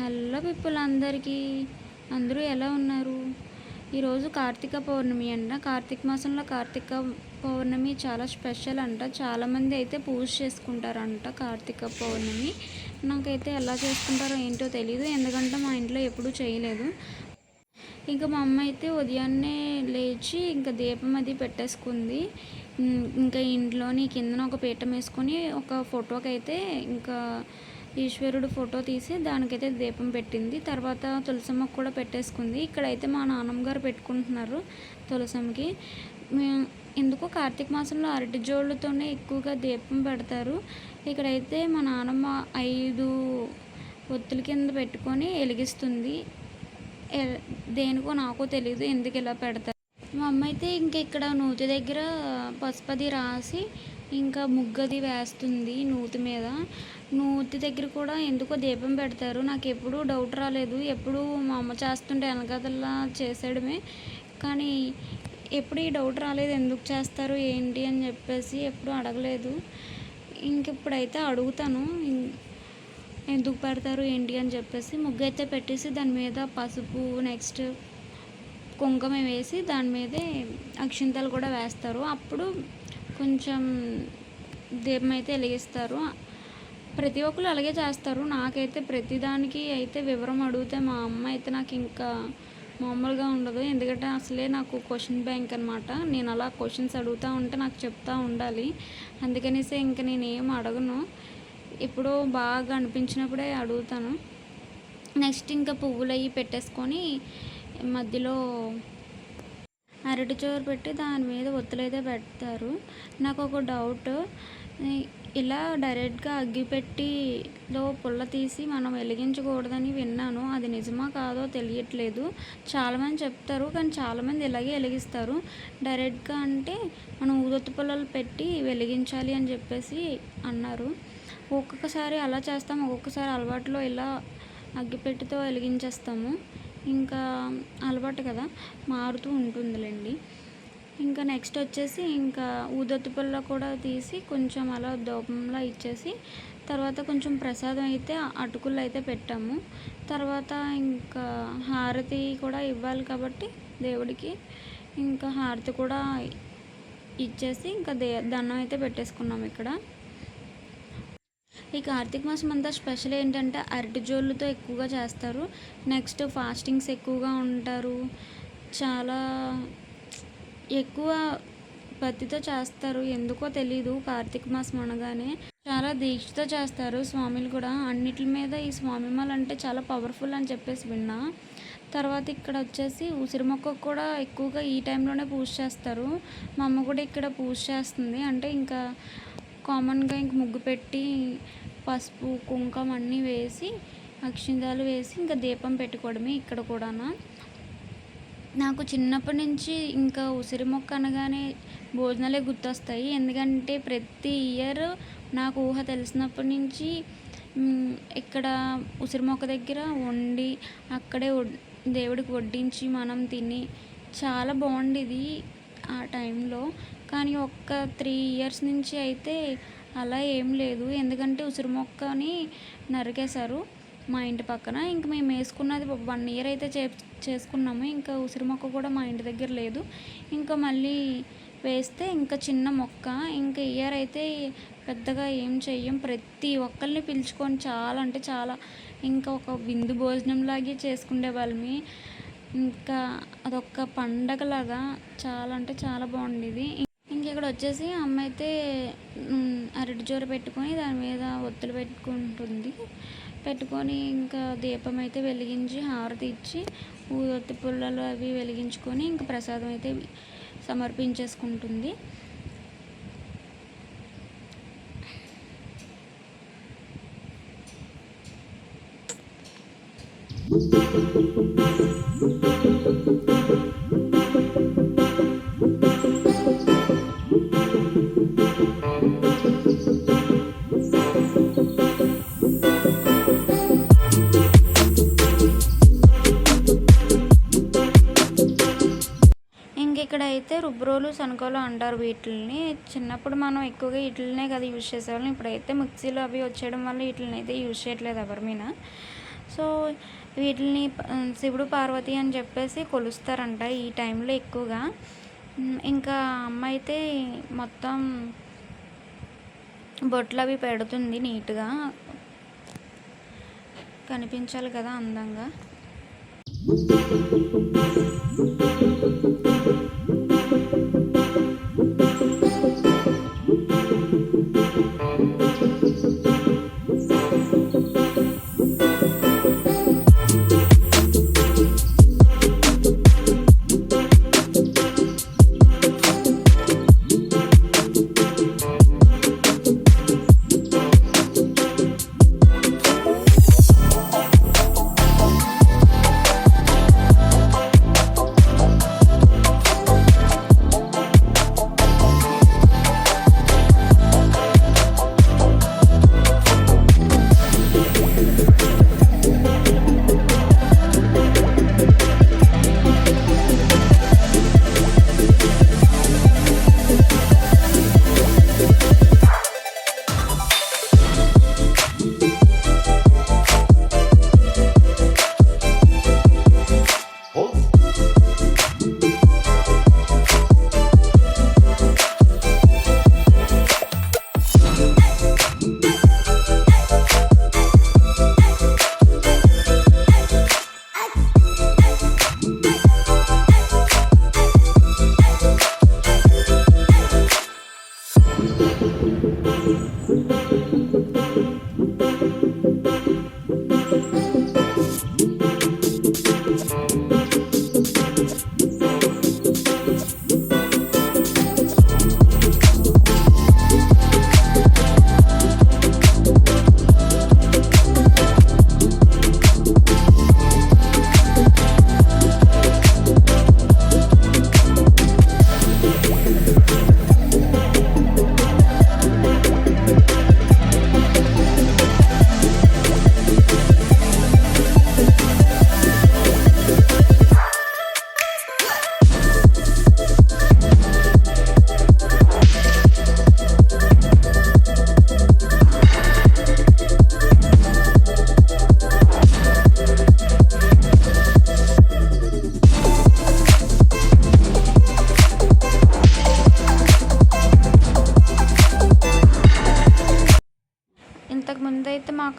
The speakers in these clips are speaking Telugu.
హలో పీపుల్ అందరికీ. అందరూ ఎలా ఉన్నారు? ఈరోజు కార్తీక పౌర్ణమి అంట. కార్తీక మాసంలో కార్తీక పౌర్ణమి చాలా స్పెషల్ అంట. చాలామంది అయితే పూజ చేసుకుంటారంట కార్తీక పౌర్ణమి. నాకైతే ఎలా చేసుకుంటారో ఏంటో తెలియదు ఎందుకంటే మా ఇంట్లో ఎప్పుడూ చేయలేదు. ఇంకా మా అమ్మ అయితే ఉదయాన్నే లేచి ఇంకా దీపం అది పెట్టేసుకుంది. ఇంకా ఇంట్లోని కిందన ఒక పీఠం వేసుకొని ఒక ఫోటోకి అయితే ఇంకా ఈశ్వరుడు ఫోటో తీసి దానికైతే దీపం పెట్టింది. తర్వాత తులసమ్మకు కూడా పెట్టేసుకుంది. ఇక్కడైతే మా నాన్నమ్మ గారు పెట్టుకుంటున్నారు తులసమ్మకి. ఎందుకు ఎందుకో? కార్తీక మాసంలో అరటి జోళ్ళతోనే ఎక్కువగా దీపం పెడతారు. ఇక్కడైతే మా నాన్నమ్మ ఐదు ఒత్తుల కింద పెట్టుకొని వెలిగిస్తుంది ఎ- దేనికో నాకు తెలియదు ఎందుకు ఇలా పెడతారు. మా అమ్మ అయితే ఇంక ఇక్కడ నూతి దగ్గర పసుపది రాసి ఇంకా ముగ్గది వేస్తుంది నూతి మీద. నూతి దగ్గర కూడా ఎందుకో దీపం పెడతారు. నాకు ఎప్పుడూ డౌట్ రాలేదు. ఎప్పుడు మా అమ్మ చేస్తుంటే వెనకదల్లా చేసేయడమే. కానీ ఎప్పుడు ఈ డౌట్ రాలేదు. ఎందుకు చేస్తారు? ఏంటి? అని చెప్పేసి ఎప్పుడు అడగలేదు. ఇంక ఇప్పుడైతే అడుగుతాను. ఎందుకు పెడతారు? ఏంటి? అని చెప్పేసి ముగ్గు అయితే పెట్టేసి దాని మీద పసుపు నెక్స్ట్ కుంకుమ వేసి దాని మీదే అక్షింతలు కూడా వేస్తారు. అప్పుడు కొంచెం దీపం అయితే వెలిగిస్తారు. ప్రతి ఒక్కరు అలాగే చేస్తారు. నాకైతే ప్రతిదానికి అయితే వివరం అడిగితే మా అమ్మ అయితే నాకు ఇంకా మామూలుగా ఉండదు. ఎందుకంటే అసలే నాకు క్వశ్చన్ బ్యాంక్ అనమాట నేను అలా క్వశ్చన్స్ అడుగుతూ ఉంటే నాకు చెప్తా ఉండాలి. అందుకనేసి ఇంకా నేను ఏం అడగను. ఇప్పుడు బాగా అనిపించినప్పుడే అడుగుతాను. నెక్స్ట్ ఇంకా పువ్వులు అవి పెట్టేసుకొని మధ్యలో అరటి చోరు పెట్టి దాని మీద ఒత్తులైతే అయితే పెడతారు. నాకు ఒక డౌట్ ఇలా డైరెక్ట్గా అగ్గిపెట్టిలో పుల్ల తీసి మనం వెలిగించకూడదని విన్నాను. అది నిజమా కాదో తెలియట్లేదు. చాలామంది చెప్తారు కానీ చాలామంది ఇలాగే వెలిగిస్తారు. డైరెక్ట్గా అంటే మనం ఊదొత్తి పుల్లలు పెట్టి వెలిగించాలి అని చెప్పేసి అన్నారు. ఒక్కొక్కసారి అలా చేస్తాం. ఒక్కొక్కసారి అలవాట్లో ఇలా అగ్గిపెట్టితో వెలిగించేస్తాము. ఇంకా అలవాటు కదా మారుతూ ఉంటుందిలేండి. ఇంకా నెక్స్ట్ వచ్చేసి ఇంకా ఊదొత్తి కూడా తీసి కొంచెం అలా దూపంలా ఇచ్చేసి తర్వాత కొంచెం ప్రసాదం అయితే అటుకులు అయితే పెట్టాము. తర్వాత ఇంకా హారతి కూడా ఇవ్వాలి కాబట్టి దేవుడికి ఇంకా హారతి కూడా ఇచ్చేసి ఇంకా దే దండం అయితే పెట్టేసుకున్నాం ఇక్కడ. ఈ కార్తీక మాసం అంతా స్పెషల్ ఏంటంటే అరటి జోళ్ళతో ఎక్కువగా చేస్తారు. నెక్స్ట్ ఫాస్టింగ్స్ ఎక్కువగా ఉంటారు. చాలా ఎక్కువ భక్తితో చేస్తారు. ఎందుకో తెలీదు కార్తీక మాసం అనగానే. చాలా దీక్షతో చేస్తారు స్వామిలు కూడా. అన్నిటి మీద ఈ స్వామి మాల అంటే చాలా పవర్ఫుల్ అని చెప్పేసి విన్నా. తర్వాత ఇక్కడ వచ్చేసి ఉసిరి మొక్కకు కూడా ఎక్కువగా ఈ టైంలోనే పూజ చేస్తారు. మా అమ్మ కూడా ఇక్కడ పూజ చేస్తుంది. అంటే ఇంకా కామన్గా ఇంక ముగ్గు పెట్టి పసుపు కుంకుమ అన్నీ వేసి అక్షింతాలు వేసి ఇంకా దీపం పెట్టుకోవడమే ఇక్కడ కూడానా. నాకు చిన్నప్పటి నుంచి ఇంకా ఉసిరి మొక్క అనగానే భోజనాలే గుర్తొస్తాయి. ఎందుకంటే ప్రతి ఇయర్ నాకు ఊహ తెలిసినప్పటి నుంచి ఇక్కడ ఉసిరి మొక్క దగ్గర వండి అక్కడే వడ్- దేవుడికి వడ్డించి మనం తిని చాలా బాగుండేది. ఆ టైంలో. కానీ ఒక్క త్రీ ఇయర్స్ నుంచి అయితే అలా ఏం లేదు. ఎందుకంటే ఉసిరి మొక్కని నరికేశారు మా ఇంటి పక్కన. ఇంక మేము వేసుకున్నది వన్ ఇయర్ అయితే చే చేసుకున్నాము. ఇంకా ఉసిరి మొక్క కూడా మా ఇంటి దగ్గర లేదు. ఇంకా మళ్ళీ వేస్తే ఇంకా చిన్న మొక్క. ఇంకా ఇయర్ అయితే పెద్దగా ఏం చెయ్యం. ప్రతి ఒక్కరిని పిలుచుకొని చాలా అంటే చాలా. ఇంకా ఒక విందు భోజనంలాగే చేసుకునే వాళ్ళమి. ఇంకా అదొక పండగలాగా చాలా అంటే చాలా బాగుండేది. ఇంక ఇక్కడ వచ్చేసి అమ్మ అయితే అరటి జోర పెట్టుకొని దాని మీద ఒత్తులు పెట్టుకుంటుంది. పెట్టుకొని ఇంకా దీపం అయితే వెలిగించి హారతి ఇచ్చి ఊదొత్తి పుల్లలు అవి వెలిగించుకొని ఇంకా ప్రసాదం అయితే సమర్పించేసుకుంటుంది. అయితే రుబ్రోలు సనకోలు అంటారు వీటిల్ని. చిన్నప్పుడు మనం ఎక్కువగా వీటిల్నే కదా యూజ్ చేసేవాళ్ళం. ఇప్పుడైతే మిక్సీలు అవి వచ్చేయడం వల్ల వీటిని అయితే యూజ్ చేయట్లేదు ఎవరి మీద. సో వీటిని శివుడు పార్వతి అని చెప్పేసి కొలుస్తారంట ఈ టైంలో ఎక్కువగా. ఇంకా అమ్మ అయితే మొత్తం బొట్లు అవి పెడుతుంది నీట్గా. కనిపించాలి కదా అందంగా.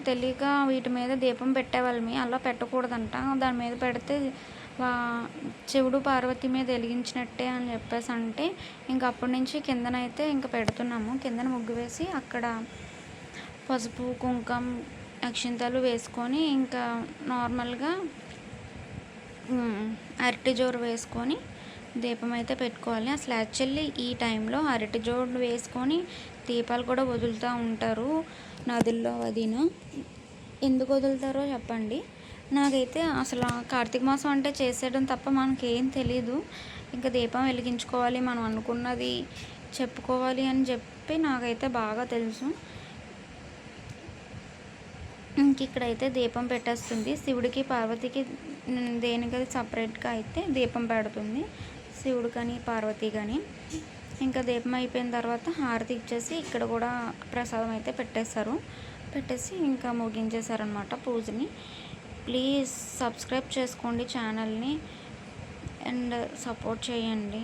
నాకు తెలియక వీటి మీద దీపం పెట్టేవాళ్ళమి. అలా పెట్టకూడదంట. దాని మీద పెడితే వా- శివుడు పార్వతి మీద వెలిగించినట్టే అని చెప్పేసి అంటే ఇంక అప్పటి నుంచి కిందనైతే ఇంక పెడుతున్నాము. కిందన ముగ్గు వేసి అక్కడ పసుపు కుంకం అక్షింతలు వేసుకొని ఇంకా నార్మల్గా అరటి జోరు వేసుకొని దీపం అయితే పెట్టుకోవాలి. అసలు యాక్చువల్లీ ఈ టైంలో అరటి జోడు వేసుకొని దీపాలు కూడా వదులుతూ ఉంటారు. నదుల్లో అదిను ఎందుకు వదులుతారో చెప్పండి. నాకైతే అసలు కార్తీక మాసం అంటే చేసేయడం తప్ప మనకేం తెలియదు ఇంకా దీపం వెలిగించుకోవాలి మనం అనుకున్నది చెప్పుకోవాలి అని చెప్పి నాకైతే బాగా తెలుసు. ఇంక ఇక్కడైతే దీపం పెట్టేస్తుంది. శివుడికి పార్వతికి ఉమ్, దేనికది సపరేట్గా అయితే దీపం పెడుతుంది. శివుడు కానీ పార్వతి కానీ ఇంకా దీపం అయిపోయిన తర్వాత హారతి ఇచ్చేసి ఇక్కడ కూడా ప్రసాదం అయితే పెట్టేశారు. పెట్టేసి ఇంకా ముగించేశారనమాట పూజని. ప్లీజ్ సబ్స్క్రైబ్ చేసుకోండి ఛానల్ని అండ్ సపోర్ట్ చేయండి.